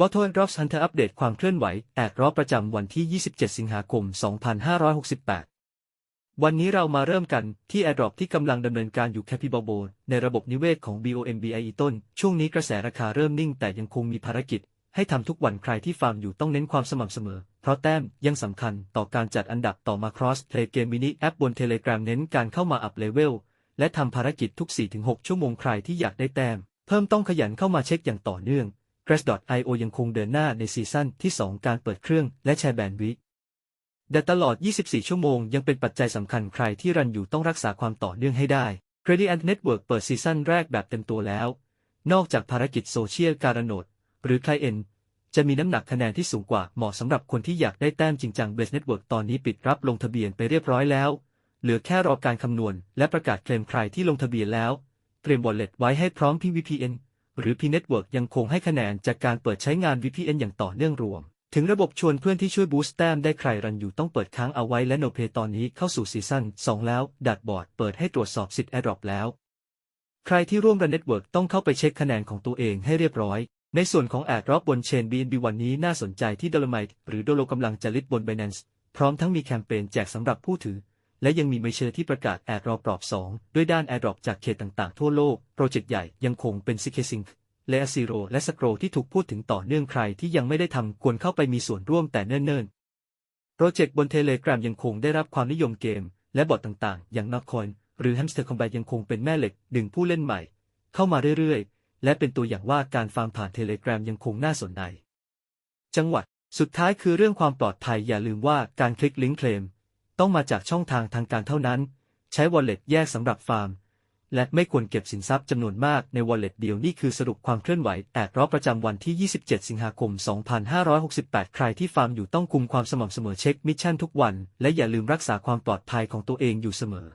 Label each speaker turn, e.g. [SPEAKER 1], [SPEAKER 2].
[SPEAKER 1] b o t t l e Drops Hunter อัปเดตความเคลื่อนไหวแอดรอบประจำวันที่ 27 สิงหาคม 2568 วันนี้เรามาเริ่มกันที่ AirDrop ที่กำลังดำเนินการอยู่แคปิบอโบในระบบนิเวศของ BOMBIE ต้น ช่วงนี้กระแสราคาเริ่มนิ่งแต่ยังคงมีภารกิจ ให้ทำทุกวันใครที่ฟาร์มอยู่ต้องเน้นความสม่ำเสมอ เพราะแต้มยังสำคัญต่อการจัดอันดับต่อมา Cross Play Game Mini แอปบน Telegram เน้นการเข้ามาอัพเลเวลและทำภารกิจทุก 4-6 ชั่วโมงใครที่อยากได้แต้ม เพิ่มต้องขยันเข้ามาเช็คอย่างต่อเนื่อง Grass.io ยังคงเดินหน้าในซีซั่นที่ 2 การเปิดเครื่องและแชร์แบนด์วิดแต่ตลอด 24 ชั่วโมงยังเป็นปัจจัยสำคัญใครที่รันอยู่ต้องรักษาความต่อเนื่องให้ได้ Gradient Network เปิดซีซั่นแรกแบบเต็มตัวแล้ว นอกจากภารกิจโซเชียลการโนด หรือ Client จะมีน้ำหนักคะแนนที่สูงกว่าเหมาะสำหรับคนที่อยากได้แต้มจริงจัง Base Network ตอนนี้ปิดรับลงทะเบียนไปเรียบร้อยแล้ว เหลือแค่รอการคำนวณ และประกาศเคลมใครที่ลงทะเบียนแล้ว เตรียม wallet ไว้ให้พร้อม PVPN หรือ P-Network ยังคงให้คะแนนจากการเปิดใช้งาน VPN อย่างต่อเนื่องรวม ถึงระบบชวนเพื่อนที่ช่วยบูสต์แต้มได้ใครรันอยู่ต้องเปิดค้างเอาไว้และโนเพตอนนี้เข้าสู่ซีซั่น2 แล้ว ดัดบอร์ดเปิดให้ตรวจสอบสิทธิ์ AirDrop แล้ว ใครที่ร่วมรันเน็ตเวิร์กต้องเข้าไปเช็คคะแนนของตัวเองให้เรียบร้อยในส่วนของแอดรอบบนเชน BNB วันนี้น่าสนใจที่ Dolomite หรือโดโลกำลังจะลิสต์บน Binance พร้อมทั้งมีแคมเปญแจกสำหรับผู้ถือ และยังมีเมเชอร์ที่ประกาศแอดรอปรอบ 2 ด้วยด้านแอดรอปจากเขตต่างๆทั่วโลก โปรเจกต์ใหญ่ยังคงเป็น CK Sync เลอซีโรและสโครที่ถูกพูดถึงต่อเนื่องใครที่ยังไม่ได้ทำควรเข้าไปมีส่วนร่วมแต่เนิ่นๆ โปรเจกต์บนเทเลกรา m ยังคงได้รับความนิยมเกม และบอทต่างๆ อย่างนักคอยหรือ Hamster Combat ยังคงเป็นแม่เหล็กดึงผู้เล่นใหม่ เข้ามาเรื่อยๆ และเป็นตัวอย่างว่าการฟาร์มผ่านเทเลกรา m ยังคงน่าสนใจจังหวัด สุดท้ายคือเรื่องความปลอดภัยอย่าลืมว่าการคลิกลิงก์เคลม ต้องมาจากช่องทางทางการเท่านั้น ใช้ Wallet แยกสำหรับฟาร์ม และไม่ควรเก็บสินทรัพย์จำนวนมากใน wallet เดียวนี่คือสรุปความเคลื่อนไหวแอดรอบประจำวันที่ 27 สิงหาคม 2568 ใครที่ฟาร์มอยู่ต้องคุมความสม่ำเสมอเช็คมิชชั่นทุกวัน และอย่าลืมรักษาความปลอดภัยของตัวเองอยู่เสมอ